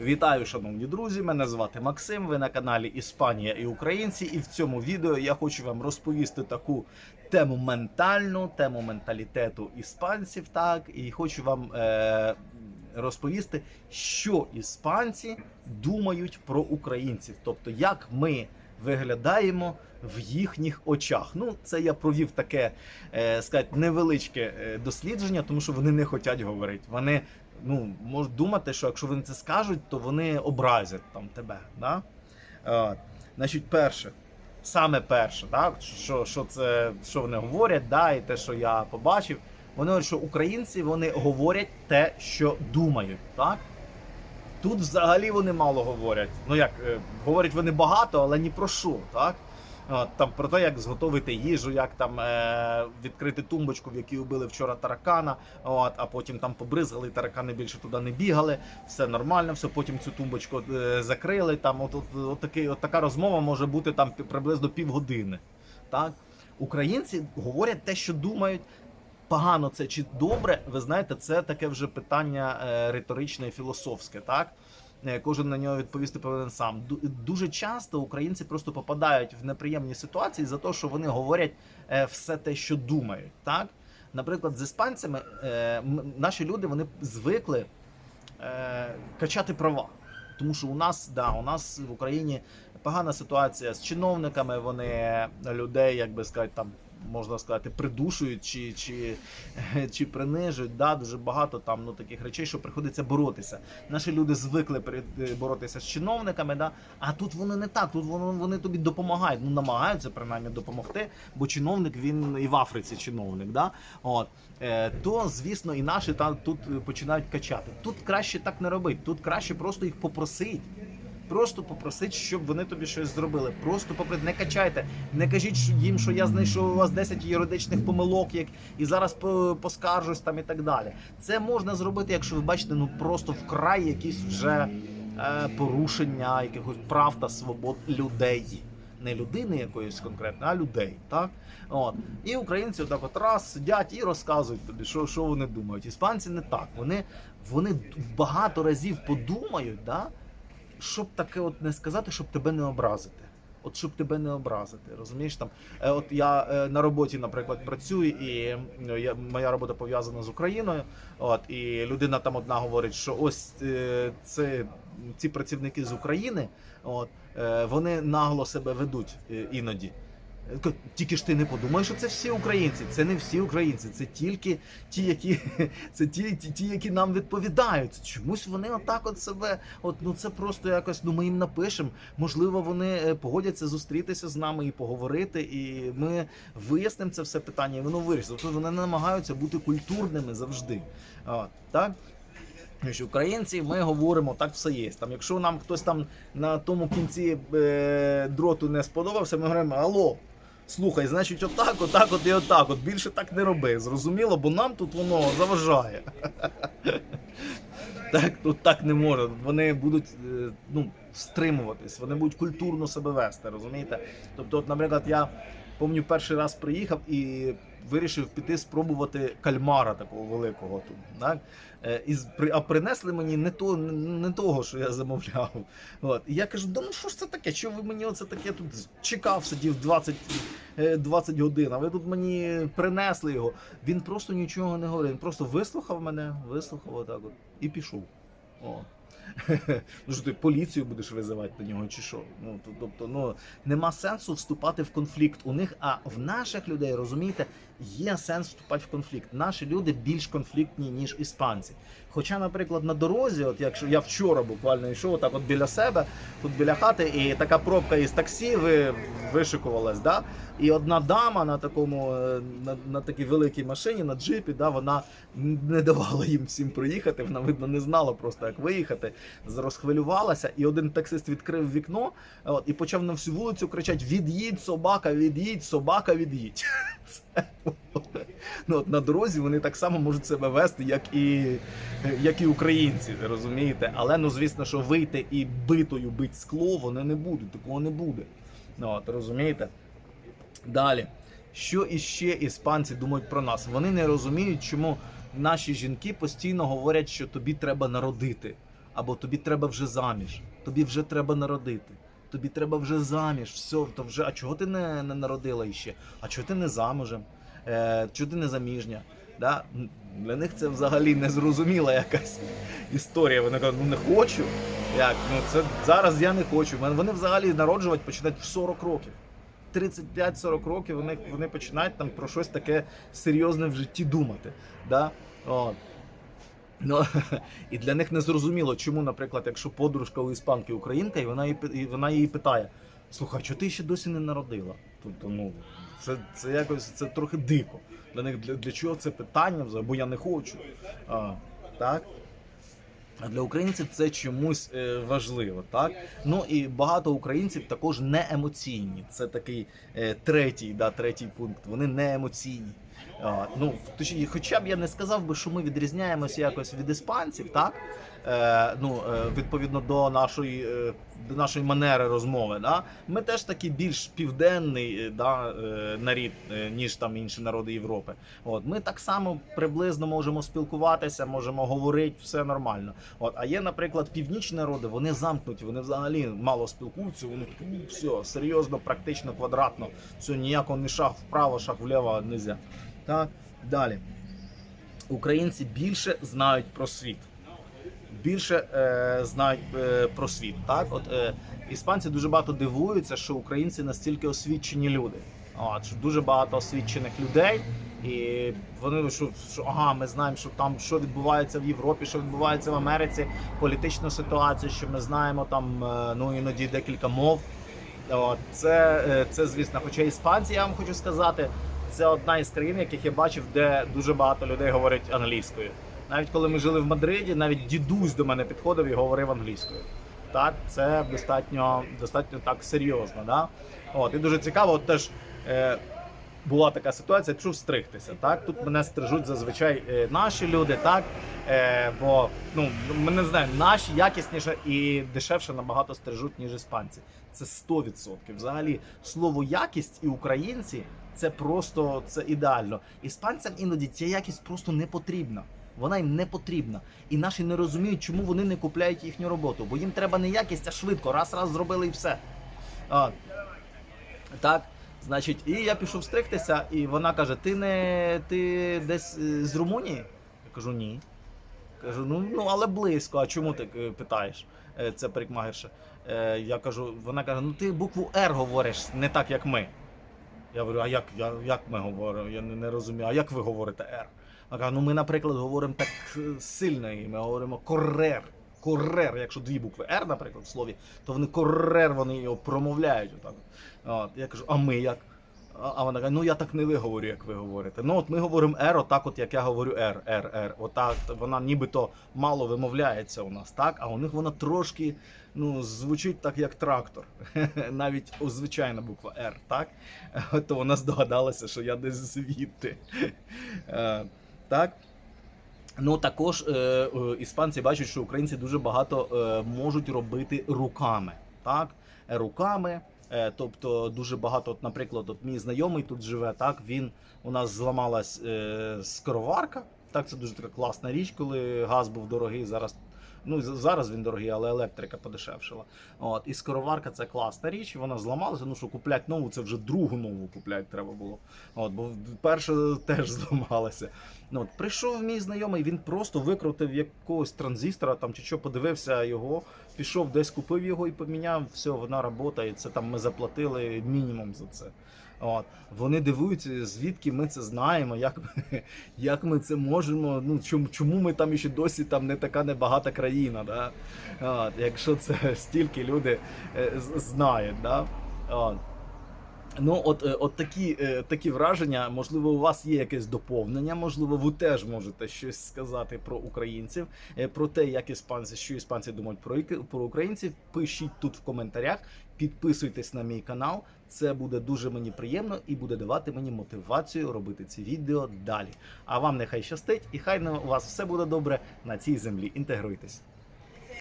Вітаю, шановні друзі! Мене звати Максим. Ви на каналі Іспанія і Українці. І в цьому відео я хочу вам розповісти таку тему ментальну, тему менталітету іспанців. Так, і хочу вам е- розповісти, що іспанці думають про українців, тобто як ми виглядаємо в їхніх очах. Ну, це я провів таке, е, сказати, невеличке е, дослідження, тому що вони не хочуть говорити. Вони ну, можуть думати, що якщо вони це скажуть, то вони образять там тебе. Да? От. Значить, перше, саме перше, так, що, що, це, що вони говорять, да, і те, що я побачив, вони що українці вони говорять те, що думають. Так? Тут взагалі вони мало говорять. Ну як, е, говорять вони багато, але ні про що, так? Там про те, як зготовити їжу, як там е, відкрити тумбочку, в якій убили вчора таракана, от, а потім там побризгали, таракани більше туди не бігали, все нормально, все, потім цю тумбочку е, закрили. Там от, от, от, такий, от така розмова може бути там приблизно півгодини. Так? Українці говорять те, що думають. Погано це чи добре, ви знаєте, це таке вже питання е, риторичне і філософське, так? Е, Кожен на нього відповісти повинен сам. Дуже часто українці просто попадають в неприємні ситуації за те, що вони говорять е, все те, що думають. Так? Наприклад, з іспанцями наші люди вони звикли качати права. Тому що у нас, да, у нас в Україні погана ситуація з чиновниками. Вони людей, як би сказати, там можна сказати, придушують чи, чи, чи принижують. Да, дуже багато там ну, таких речей, що приходиться боротися. Наші люди звикли перед- боротися з чиновниками, да, а тут вони не так. Тут вони, вони тобі допомагають. Ну намагаються принаймні допомогти, бо чиновник він і в Африці чиновник. Да? От. Е, то, звісно, і наші там тут е, починають качати. Тут краще так не робити. Тут краще просто їх попросити. Просто попросить, щоб вони тобі щось зробили. Просто попри не качайте, не кажіть їм, що я знайшов у вас 10 юридичних помилок, як і зараз поскаржусь там і так далі. Це можна зробити, якщо ви бачите, ну просто вкрай якісь вже е, порушення якихось прав та свобод людей. Не людини якоїсь конкретної, а людей. Так? От. І українці отак от раз сидять і розказують тобі, що, що вони думають. Іспанці не так. Вони, вони багато разів подумають, да? Щоб таке от не сказати, щоб тебе не образити. От щоб тебе не образити, розумієш там. Е, от я е, на роботі, наприклад, працюю, і е, я, моя робота пов'язана з Україною. От і людина там одна говорить, що ось це ці працівники з України, от вони нагло себе ведуть іноді. Тільки ж ти не подумай, що це всі українці. Це не всі українці, це тільки ті, які це ті, ті, ті, які нам відповідають. Чомусь вони отак от себе. От ну це просто якось. Ну ми їм напишемо. Можливо, вони е, погодяться зустрітися з нами і поговорити, і ми вияснимо це все питання, і воно вирішиться. Тобто вони намагаються бути культурними завжди. От, так? Що українці, ми говоримо, так все є. Там, якщо нам хтось там на тому кінці е, дроту не сподобався, ми говоримо: Алло, слухай, значить, отак, отак, от і отак. От більше так не роби. Зрозуміло, бо нам тут воно заважає. Так, тут так не може. Вони будуть е, ну, стримуватись, вони будуть культурно себе вести, розумієте? Тобто, от, наприклад, я пам'ятаю, перший раз приїхав і вирішив піти спробувати кальмара такого великого тут. Так? Е, І а принесли мені не, то, не того, що я замовляв. От. І я кажу, да ну що ж це таке? Що ви мені оце таке тут чекав, сидів 20, е, 20 годин, а ви тут мені принесли його. Він просто нічого не говорив, він просто вислухав мене, вислухав отак от і пішов. О. Ну що ти поліцію будеш визивати на нього, чи що? Ну то- тобто, ну нема сенсу вступати в конфлікт у них, а в наших людей, розумієте, є сенс вступати в конфлікт. Наші люди більш конфліктні, ніж іспанці. Хоча, наприклад, на дорозі, от якщо я вчора буквально йшов отак от біля себе, тут біля хати, і така пробка із таксі ви, вишикувалась, да? і одна дама на такому е, на, на такій великій машині, на джипі, да, вона не давала їм всім проїхати. Вона видно не знала просто як виїхати. Розхвилювалася, і один таксист відкрив вікно от, і почав на всю вулицю кричати: Від'їдь, собака, від'їдь, собака, від'їдь. Ну, от на дорозі вони так само можуть себе вести, як і, як і українці, розумієте? Але ну звісно, що вийти і битою бить скло, вони не будуть, такого не буде. Ну, от, розумієте? Далі. Що іще іспанці думають про нас? Вони не розуміють, чому наші жінки постійно говорять, що тобі треба народити. Або тобі треба вже заміж, тобі вже треба народити. Тобі треба вже заміж, все, то вже, а чого ти не, не народила іще? А чого ти не замужем? Е, чого ти не заміжня? Да? Для них це взагалі незрозуміла якась історія. Вони кажуть, ну не хочу. Як? Ну це зараз я не хочу. Вони взагалі народжувати починають в 40 років. 35-40 років вони, вони починають там про щось таке серйозне в житті думати. Да? От. Ну, і для них не зрозуміло, чому, наприклад, якщо подружка у іспанки українка, і вона її, і вона її питає: слухай, чого ти ще досі не народила? Тобто, ну, це, це якось це трохи дико. Для них для, для чого це питання взагалі? Бо я не хочу. А, так? А для українців це чомусь е, важливо, так? Ну і багато українців також не емоційні. Це такий е, третій, да, третій пункт. Вони не емоційні. Ну, хоча б я не сказав би, що ми відрізняємося якось від іспанців, так? Е, ну, е, відповідно до нашої, е, до нашої манери розмови. Да? Ми теж такий більш південний да, нарід, ніж там інші народи Європи. От, ми так само приблизно можемо спілкуватися, можемо говорити, все нормально. От, а є, наприклад, північні народи, вони замкнуті, вони взагалі мало спілкуються, вони «Ну, все, серйозно, практично, квадратно, все, ніякого ні шаг вправо, шаг вліво не можна. Так, далі. Українці більше знають про світ. Більше е, знають е, про світ. Так, от е, іспанці дуже багато дивуються, що українці настільки освічені люди. От, що дуже багато освічених людей, і вони що, що ага, ми знаємо, що там що відбувається в Європі, що відбувається в Америці, політичну ситуацію, що ми знаємо там е, ну іноді декілька мов. От, це, е, це звісно, хоча іспанці, я вам хочу сказати, це одна із країн, яких я бачив, де дуже багато людей говорять англійською. Навіть коли ми жили в Мадриді, навіть дідусь до мене підходив і говорив англійською. Так, це достатньо, достатньо так серйозно. Да? От, і дуже цікаво, от теж е, була така ситуація, пішов стригтися. Так? Тут мене стрижуть зазвичай е, наші люди, так? Е, бо ну, ми не знаємо, наші якісніше і дешевше набагато стрижуть, ніж іспанці. Це 100%. Взагалі, слово якість і українці це просто це ідеально. Іспанцям іноді ця якість просто не потрібна. Вона їм не потрібна. І наші не розуміють, чому вони не купляють їхню роботу. Бо їм треба не якість, а швидко. Раз, раз зробили і все. А, так, значить, і я пішов стригтися, і вона каже: Ти не ти десь е, з Румунії? Я кажу, ні. Кажу, ну, ну але близько. А чому ти е, питаєш? Е, Це парикмагерша. Я кажу, вона каже: ну ти букву Р говориш не так, як ми. Я говорю, а як, я, як ми говоримо? Я не, не розумію, а як ви говорите Р? Вона каже, ну ми, наприклад, говоримо так сильно, і ми говоримо корер. Корер, якщо дві букви Р, наприклад, в слові, то вони корер, вони його промовляють. Отак. От, я кажу, а ми як? А вона каже, ну я так не виговорю, як ви говорите. Ну от ми говоримо R, отак, от як я говорю R, R, R. Отак вона нібито мало вимовляється у нас, так? А у них вона трошки ну, звучить так, як трактор. Навіть звичайна буква R, так? То вона здогадалася, що я десь звідти. Е, Так. Ну також е, е, іспанці бачать, що українці дуже багато е, можуть робити руками. Так? Руками. Е, тобто дуже багато, от, наприклад, от мій знайомий тут живе, так він у нас зламалась е, скороварка. Так, це дуже така класна річ, коли газ був дорогий. Зараз ну зараз він дорогий, але електрика подешевшила. От і скороварка це класна річ. Вона зламалася. Ну що купляти нову, це вже другу нову купляти треба було. От, бо перша теж зламалася. Ну, от, прийшов мій знайомий, він просто викрутив якогось транзистора там чи що, подивився його, пішов десь купив його і поміняв. Все, вона працює. Це там ми заплатили мінімум за це. От. Вони дивуються, звідки ми це знаємо, як ми, як ми це можемо. Ну чому, чому ми там ще досі там не така небагата країна, да? От, якщо це стільки люди е, знають. Да? От. Ну, от, е, от такі, е, такі враження. Можливо, у вас є якесь доповнення, можливо, ви теж можете щось сказати про українців, про те, як іспанці, що іспанці думають про, про українців. Пишіть тут в коментарях, підписуйтесь на мій канал. Це буде дуже мені приємно і буде давати мені мотивацію робити ці відео далі. А вам нехай щастить, і хай у вас все буде добре на цій землі. Інтегруйтесь.